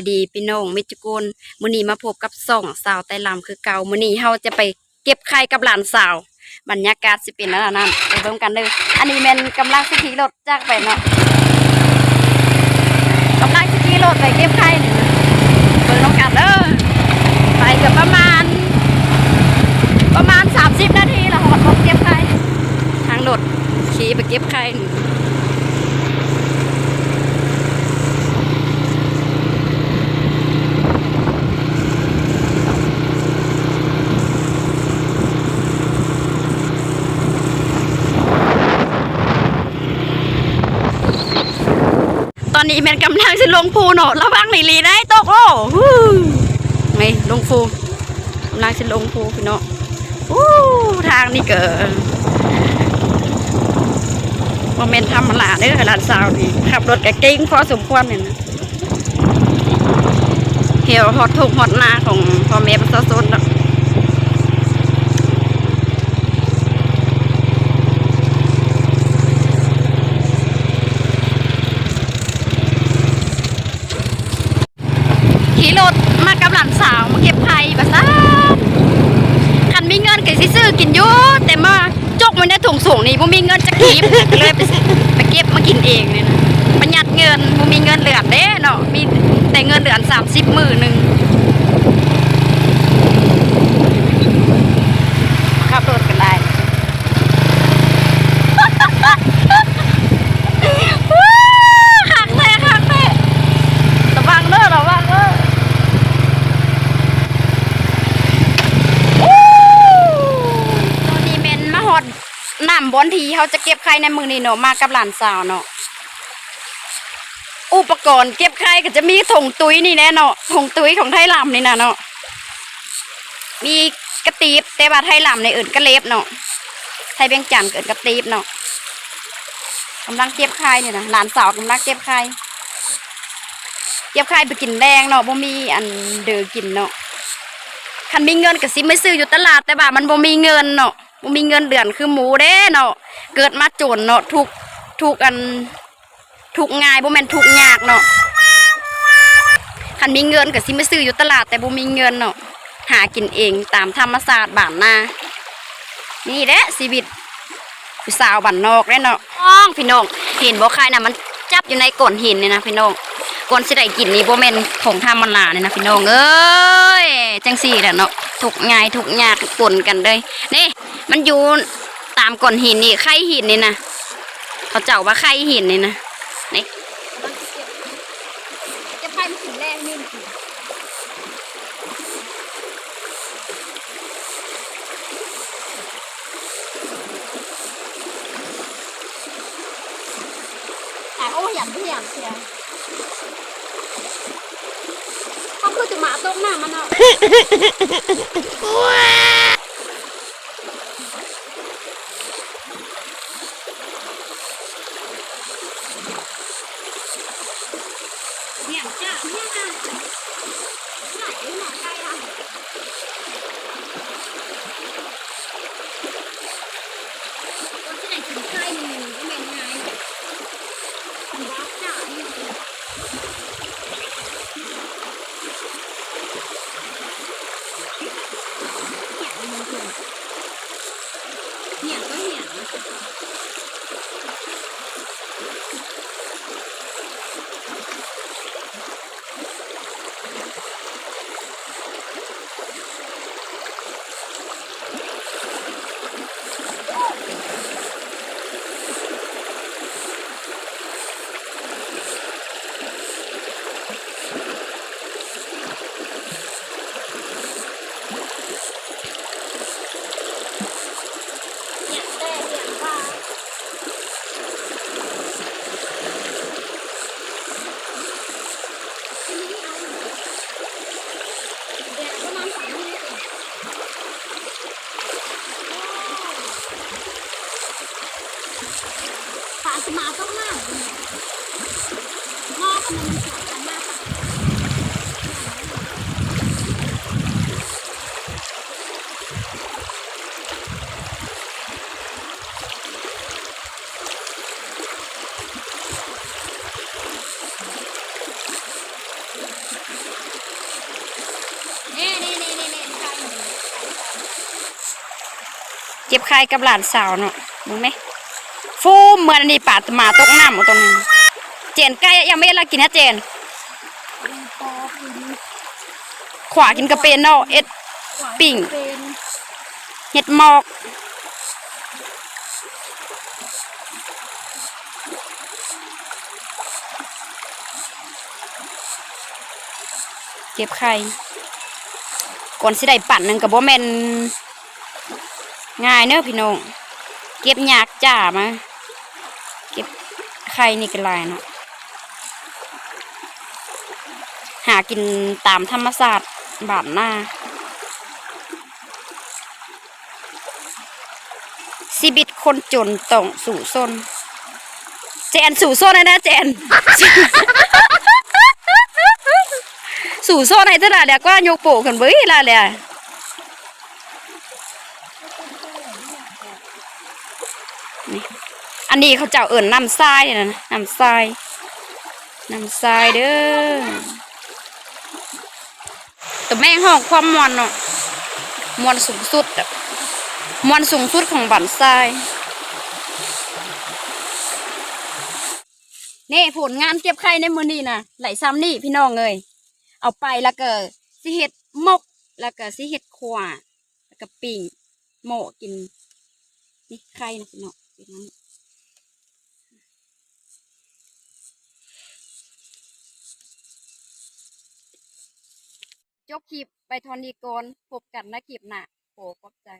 ายดีพี่น้องมิจกุลมื้อนี้มาพบกับส่องสาวไต้ลำคือเก่ามื้อนี้เฮาจะไปเก็บไข่กับหลานสาว บรรยากาศสิเป็นนั่นนั่นไปเบิ่งกันเด้ออันนี้แม่นกำลังสิขี่รถจากไปเนาะกำลังสิขี่รถไปเก็บไข่นี่เบิ่งน้องกันเด้อไปเกือบประมาณ ประมาณ 30 นาทีละหอดรถเก็บไข่ทางรถขี่ไปเก็บไข่นี่ อนนี้แมนกำลังสิลงภูเนาะระวังหนีลีได้ตกโอ้ฮู้ไม่ลงภูกำลังสิลงภูพี่เนาะอู้ทางนี่เกิดโมเมนต์ทำมาลาเด้อหลานสาวนี่ขับรถกะเก่งพอสมควรเนี่ยนะเหี่ยวฮอดทุกฮอดหน้าของพ่อแม่ประชาชนเนาะ ขี่รถมากับหลานสาวมาเก็บไข่ภาษาคันมีเงินก็สิซื้อกินอยู่แต่มาจกมันได้ถุงสูงนี่บ่มีเงินจะกีบเลยไปไปเก็บมากินเองเนี่ยนะประหยัดเงินบ่มีเงินเหลือเด้เนาะมีแต่เงินเหลือสามสิบหมื่นหนึ่งขับรถกันได้ ขักแท้ขักแท้ ระวังเด้อระวังเด้ออู้ตอนนี้เมนมาหอดน้ำ บอนทีเขาจะเก็บไข่ในมือนี่เนาะมากับหลานสาวเนาะอุปกรณ์เก็บไข่ก็จะมีถงตุ้ยนี่แน่เนาะถงตุ้ยของไทยลำนี่นะเนาะมีกระตีบแต่ว่าไทยลำในอื่นก็เล็บเนาะไทยเบียงจันเกิดกระตีบเนาะกำลังเก็บไข่เนี่ยนะหลานสาวกำลังเก็บไข่เก็บไข่ไปกินแรงเนาะบ่มีอันเดือกินเนาะคันมีเงินก็สิไม่ซื้ออยู่ตลาดแต่ว่ามันบ่มีเงินเนาะ มีเงินเดือนคือหมูเด้เนาะเกิดมาจนเนาะทุกทุกอันทุกง่ายบ่แม่นทุกยากเนาะคันมีเงินก็สิม่ซื้ออยู่ตลาดแต่บ่มีเงินเนาะหากินเองตามธรรมชาสติบ้านนานี่แหละชีวิตผู้สาวบ้านนอกเด้เนาะน้องพี่น้องเห็นบ่ใครนะมันจับอยู่ในก้อนหินเนี่ยนะพี่น้องก่อนสิได้กินนี่บ่แม่นของธรรมดาเนี่ยนะพี่น้องเอ้ยจังสี่แหละเนาะทุกง่ายทุกยากปนกันเลยนี่ มันอยู่ตามก้อนหินนี่ไข่หินนี่นะเขาเจ้าว่าไข่หินนี่นะนี่จะไปมันถึงแรงนี่แต่โอ้ยหยันเพียงเสียเขาคือจะมาตกหน้ามันเนาะ เนี่ยจ้ะเนี่ จมาต้องมากงอกมันสวยมากเจ็บคายกับหลานสาวเนาะมึงไหม ฟูเหมือนอันนี้ปาดหมาตกน้ำตรงนี้เจนใกล้ยังไม่ได้ละกินนะเจน ขวากินกระเป็นเนาะเอ็ดปิ่งเห็ดหมอกเจ็บไข้ก่อนสิได้ปั่นหนึ่งกับบ่แมนง่ายเนอะพี่น้องเก็บยากจ้ามา ก็บไข่นี่กันลายเนาะหากินตามธรรมศาสตร์บานหน้าชีวิตคนจนต้องสู่ซนเจนสู่ซนเลยนะเจน สู่ซนให้เท่าไหร่แล้วก็ยกโปกันเบ้ยละเลย อันนี้เขาเจ้าเอิ่นน้ำทรายเนี่ยนะน้ำทรายน้ำทรายเด้อแต่แม่งห้องความมวนเนาะมวนสูงสุดอะมวลสูงสุดของบันทรายนี่ผลงานเก็บไข่ในมือนี่นะไหลซ้ำนี่พี่น้องเลยเอาไปแล้วก็สิเห็ดมก แล้วก็สิเห็ดขวาแล้วก็ปิ่งโมกินนี่ไข่นะพี่น้อง จบคลิปไปทอนดีกอนพบกันนะคลิปหน้าโปขอบใจ